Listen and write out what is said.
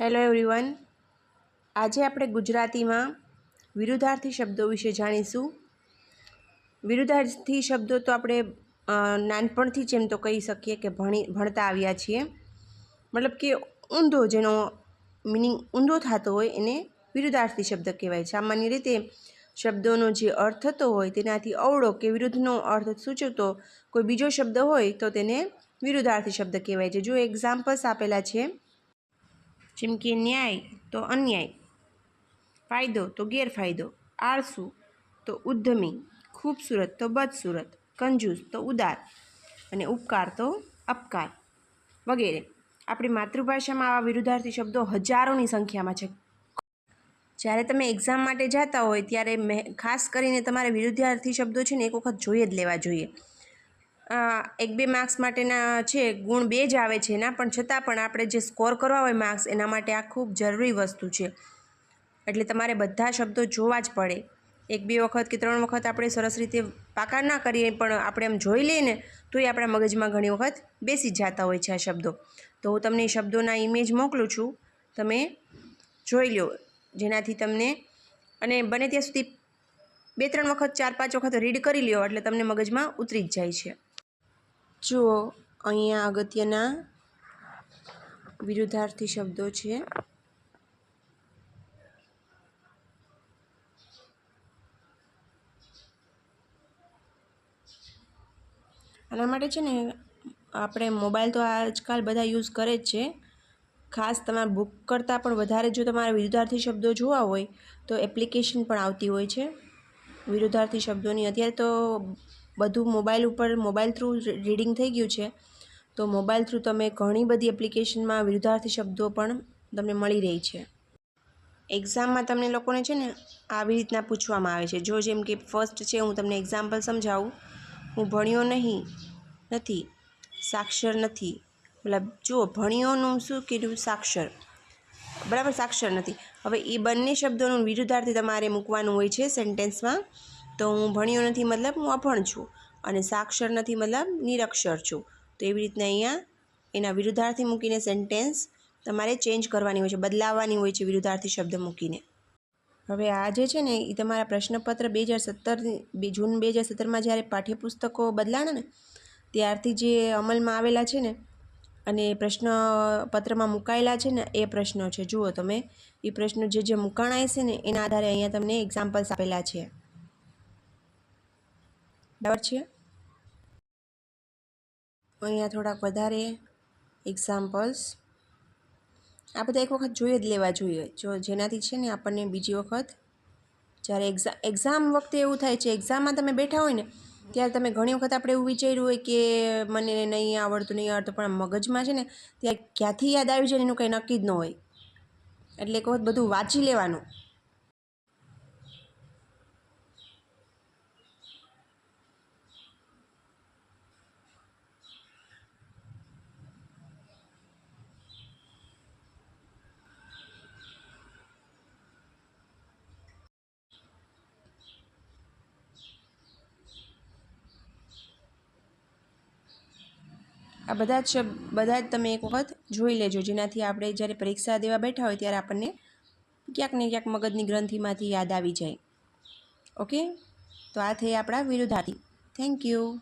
Hello everyone આજે આપણે ગુજરાતીમાં વિરુદ્ધાર્થી શબ્દો વિશે જાણીશું. વિરુદ્ધાર્થી શબ્દો તો આપણે નાનપણથી જ એમ તો કહી શકીએ કે ભણી, ભણતા આવ્યા છીએ. મતલબ કે ઊંધો જેનો મિનિંગ ઊંધો થતો હોય એને વિરુદ્ધાર્થી શબ્દ કહેવાય. સામાન્ય રીતે શબ્દોનો જે અર્થ થતો હોય તેનાથી અવળો કે વિરુદ્ધનો અર્થ સૂચવતો કોઈ બીજો શબ્દ હોય તો તેને વિરુદ્ધાર્થી શબ્દ કહેવાય છે. જો એક્ઝામ્પલ્સ આપેલા છે જેમ કે ન્યાય તો અન્યાય, ફાયદો તો ગેરફાયદો, આળસુ તો ઉદ્યમી ખૂબસૂરત તો બદસૂરત, કંજૂસ તો ઉદાર અને ઉપકાર તો અપકાર વગેરે. આપણી માતૃભાષામાં આવા વિરુદ્ધાર્થી શબ્દો હજારોની સંખ્યામાં છે. જ્યારે તમે એક્ઝામ માટે જતા હોય ત્યારે મેં ખાસ કરીને તમારે વિરુદ્ધાર્થી શબ્દો છે ને એક વખત જોઈ જ લેવા જોઈએ. એક બે માર્ક્સ માટેના છે ગુણ બે જ આવે છે એના, પણ છતાં પણ આપણે જે સ્કોર કરવા હોય માર્ક્સ એના માટે આ ખૂબ જરૂરી વસ્તુ છે. એટલે તમારે બધા શબ્દો જોવા જ પડે. એક બે વખત કે ત્રણ વખત આપણે સરસ રીતે પાકા ના કરીએ, પણ આપણે એમ જોઈ લઈએ ને તોય આપણા મગજમાં ઘણી વખત બેસી જતા હોય છે આ શબ્દો. તો હું તમને શબ્દોના ઇમેજ મોકલું છું. તમે જોઈ લો. જેનાથી તમને, અને બને ત્યાં સુધી બે ત્રણ વખત, ચાર પાંચ વખત રીડ કરી લ્યો, એટલે તમને મગજમાં ઉતરી જ જાય છે. જુઓ અહીંયા અગત્યના વિરુદ્ધાર્થી શબ્દો છે. આના માટે છે ને આપણે મોબાઈલ તો આજકાલ બધા યુઝ કરે જ છે. ખાસ તમારે બુક કરતાં પણ વધારે જો તમારે વિરુદ્ધાર્થી શબ્દો જોવા હોય તો એપ્લિકેશન પણ આવતી હોય છે. વિરુદ્ધાર્થી શબ્દોની. અત્યારે તો બધું મોબાઈલ ઉપર, મોબાઈલ થ્રુ રીડિંગ થઈ ગયું છે. તો મોબાઈલ થ્રુ તમે ઘણી બધી એપ્લિકેશનમાં વિરુદ્ધાર્થી શબ્દો પણ તમને મળી રહી છે. એક્ઝામમાં તમને લોકોને છે ને આવી રીતના પૂછવામાં આવે છે. જો જેમ કે ફર્સ્ટ છે, હું તમને એક્ઝામ્પલ સમજાવું. હું ભણ્યો નહીં, નથી, સાક્ષર નથી. મતલબ, જુઓ, ભણ્યોનું શું કીધું? સાક્ષર. બરાબર, સાક્ષર નથી. હવે એ બંને શબ્દોનું વિરુદ્ધાર્થી તમારે મૂકવાનું હોય છે સેન્ટેન્સમાં. તો હું ભણ્યો નથી મતલબ હું અભણ છું અને સાક્ષર નથી મતલબ નિરક્ષર છું. તો એવી રીતના અહીંયા એના વિરુદ્ધાર્થી મૂકીને સેન્ટેન્સ તમારે ચેન્જ કરવાની હોય છે, બદલાવવાની હોય છે વિરુદ્ધાર્થી શબ્દ મૂકીને. હવે આ જે છે ને એ તમારા પ્રશ્નપત્ર બે હજાર સત્તર જૂન બે હજાર સત્તરમાં જ્યારે પાઠ્યપુસ્તકો બદલાણા ને, ત્યારથી જે અમલમાં આવેલા છે ને અને પ્રશ્નપત્રમાં મુકાયેલા છે ને, એ પ્રશ્નો છે. જુઓ તમે, એ પ્રશ્નો જે જે મુકાણા છે ને, એના આધારે અહીંયા તમને એક્ઝામ્પલ્સ આપેલા છે. બરાબર છે? અહીંયા થોડાક વધારે એક્ઝામ્પલ્સ આ બધા એક વખત જોઈ જ લેવા જોઈએ. જો જેનાથી છે ને આપણને બીજી વખત જ્યારે એક્ઝામ એક્ઝામ વખતે એવું થાય છે એક્ઝામમાં તમે બેઠા હોય ને, ત્યારે તમે ઘણી વખત આપણે એવું વિચાર્યું હોય કે મને નહીં આવડતું નહીં આવડતું, પણ મગજમાં છે ને ત્યારે ક્યાંથી યાદ આવી જાય એનું કંઈ નક્કી જ ન હોય. એટલે એક વખત બધું વાંચી લેવાનું. આ બધા જ બધા જ તમે એક વખત જોઈ લેજો. જેનાથી આપણે જ્યારે પરીક્ષા દેવા બેઠા હોય ત્યારે આપણને ક્યાંક ને ક્યાંક મગજની ગ્રંથિમાંથી યાદ આવી જાય. ઓકે? તો આ થઈ આપણા વિરુદ્ધાર્થી થેન્ક યુ